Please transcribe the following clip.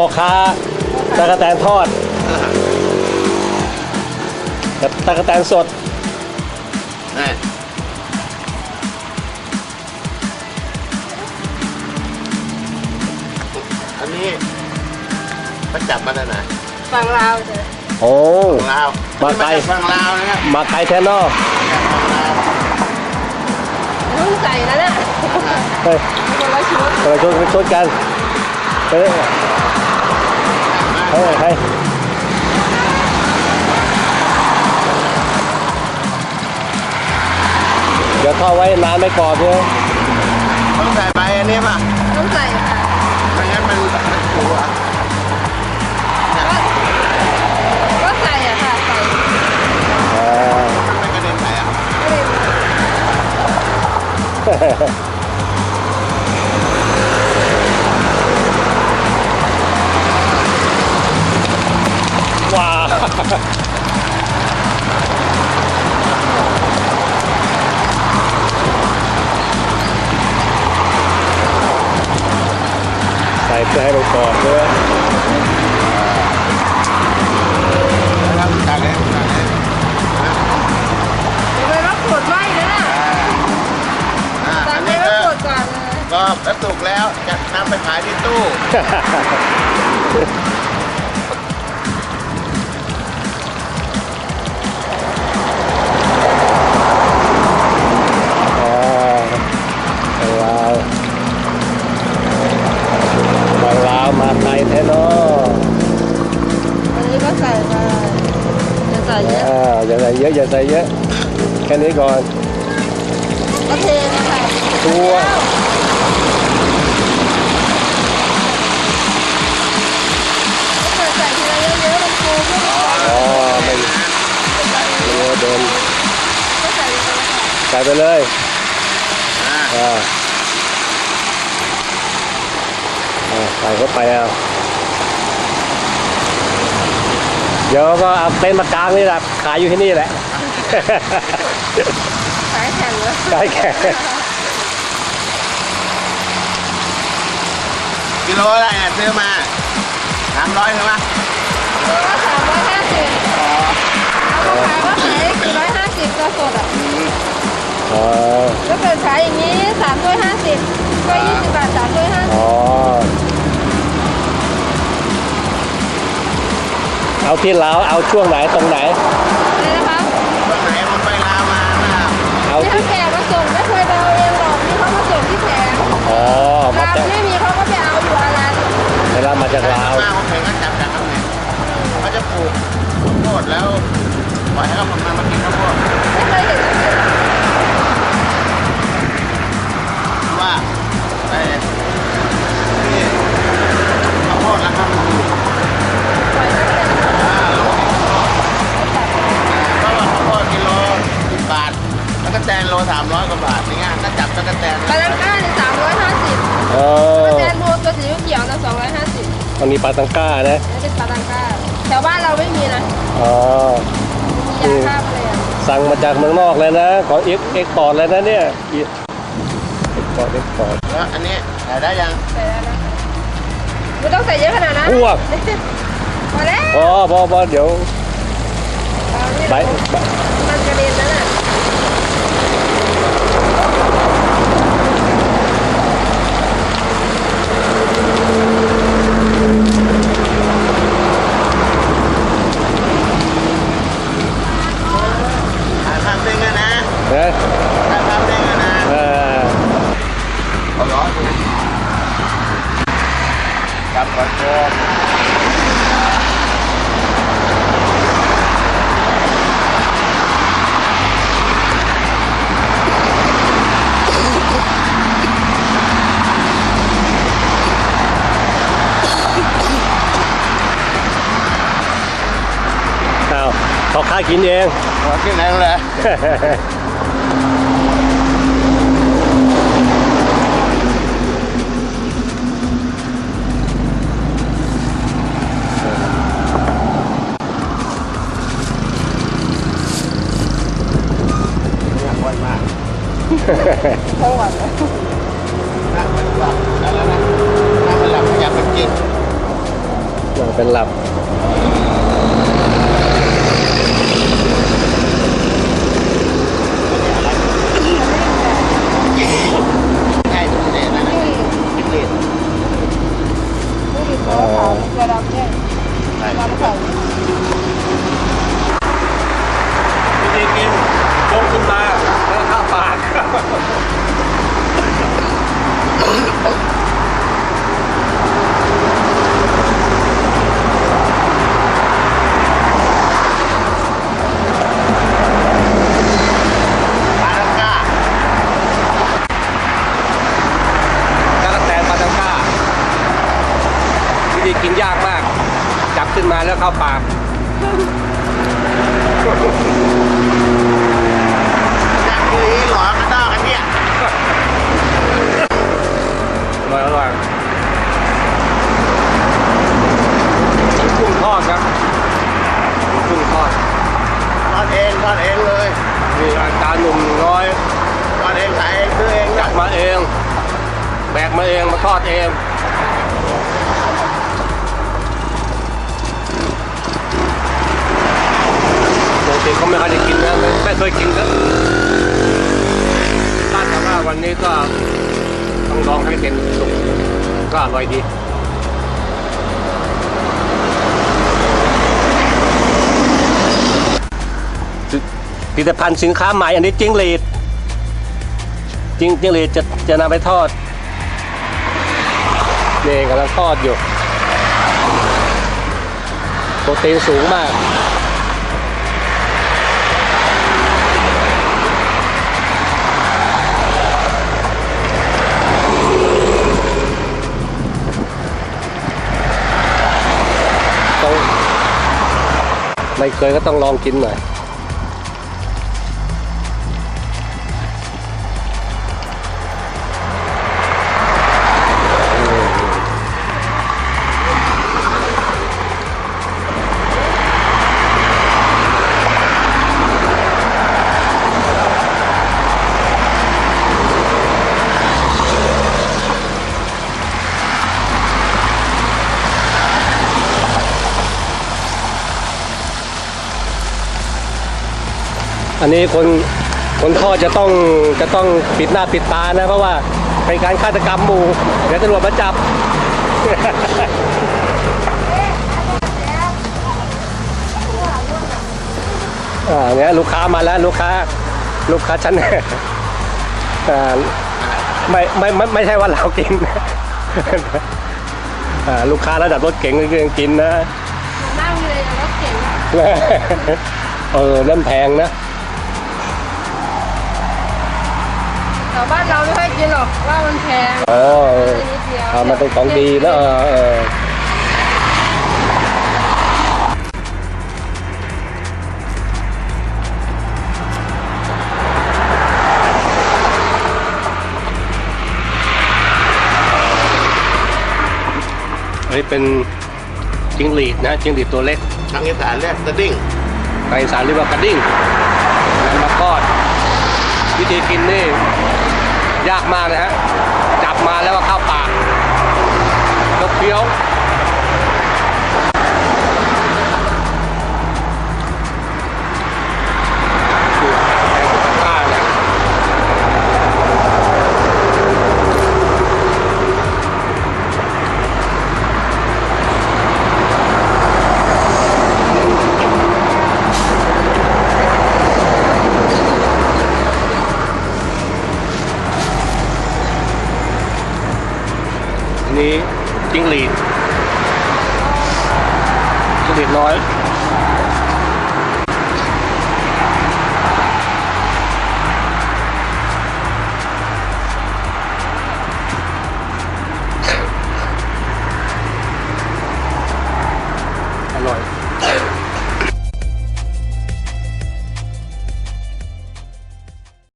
อ่าพ่อค้าตะกแตนทอดกับตะกแตนสด นี่อันนี้ไปจับมาจากไหนฝั่งลาวจ้ะโอ้ ฝั่งลาวมาไกล ฝั่งลาวนะครับมาไกลแท้นอกฝั่งลาวเพิ่งใส่แล้วเนี่ยเฮ้ยคนละชุดเราชนไปชนกันเฮ้ย เฮ้ยเฮ้ยเดี๋ยวเข้าไว้นานไม่กรอบเนี่ยต้องใส่ใบอันนี้ป่ะต้องใส่ค่ะไม่งั้นมันมันหัวก็ก็ใส่อะค่ะใส่อ่า มันไม่กระเด็นใส่อะไใส่เพื่อให้มันกรอบด้วยนะครับจากนี้จากนี้เดี๋ยวไปรับขวดไหมนะอ่าใส่อันไปนี้รัก็บขวดก่อนเลย ก็แล้วสุกแล้วจะนำไปขายที่ตู้ นี้ก่อนก็เทนะคะตัวถ้าเกิดใส่ทีละเยอะๆมันฟูขึ้นมาอ๋อไม่เนื้อเดินก็ใส่ไปเลยค่ะใส่ไปเลยอ่าอ่าอ่าใส่เข้าไปเอาเดี๋ยวก็เอาเต็นท์มากางนี่แหละขายอยู่ที่นี่แหละ สายแข็งเลยขายแข่งกิโลอะไรอะซื้อมาสามร้อยใช่ไหมตัวละสามร้อยห้าสิบเอามาขายก็ขายสี่ร้อยห้าสิบตัวสดอะอ๋อถ้าเกิดขายอย่างนี้สามถ้วยห้าสิบถ้วยยี่สิบบาทสามถ้วยห้าสิบอ๋อเอาที่ลาวเอาช่วงไหนตรงไหนะเอาที่ที่เขาแก่มาส่งไม่เคยไปเอาเองหรอกที่เขามาส่งที่แผงอ๋อมาร้านจากไม่มีเขาก็ไปเอาอยู่อารันเวลามาจากลาวมากเขาเองก็จับจากข้างในเขาจะปลูกข้าวโพดแล้วปล่อยให้เขามันมากินข้าวโพด ไม่เคยเห็น เออแจนโบตัวสีเขียวนะสองร้อยห้าสิบอันนี้ปลาตังก้านะนี่เป็นปลาลังก้าแถวบ้านเราไม่มีนะอ๋อมียาฆ่าแมลงสั่งมาจากเมืองนอกเลยนะ ของเอ็กเอ็กพอร์ตเลยนะเนี่ยเอ็กพอร์ตเอ็กพอร์ตแล้วอันนี้ขายได้ยังใส่ได้แล้วไม่ต้องใส่เยอะขนาดนั้นอ้วกพอแล้วพอพอพอเดี๋ยวเอานี่ใบเราใบมันกระเด็น กินเองหัวขึ้นไหนเลยเนี่ยอ้วนมากทั้งวันเลยนั่งมันหลับแล้วนะนั่งมันหลับขยับมันกินหลับ มาล้ว ไม่เคยกินนะไม่เคยกินก็ถ้าแต่ว่าวันนี้ก็ต้องลองให้เป็นสุกก็อร่อยดีผลิตภัณฑ์สินค้าใหม่อันนี้จิ้งหรีดจิ้งจิ้งหรีดจะจะนำไปทอดนี่กำลังทอดอยู่โปรตีนสูงมาก ไม่เคยก็ต้องลองกินหน่อย อันนี้คนคนทอดจะต้องจะต้องปิดหน้าปิดตานะ เพราะว่าเป็นการฆาตกรรมหมู่เดี๋ยวตำรวจมาจับ อ่าเนี่ยลูกค้ามาแล้วลูกค้า ลูกค้าฉันอ่าไม่ไม่ไม่ไม่ใช่ว่าเรากินอ่าลูกค้าระดับรถเก๋งก็ยังกินนะนั่งเลยรถเก๋งเออเริ่มแพงนะ แต่บ้านเราไม่ค่อยกินหรอกว่ามันแพงเออนิดเดียวอ่ามันเป็นของดีนะเออเออเฮ้ยเป็นจิงหรีดนะจิงหรีดตัวเล็กทางอีสานเรียกสดิ้งไปสารเรียกว่ากระดิ่งนำมาทอด วิธีกินนี่ยากมากนะฮะจับมาแล้วก็เข้า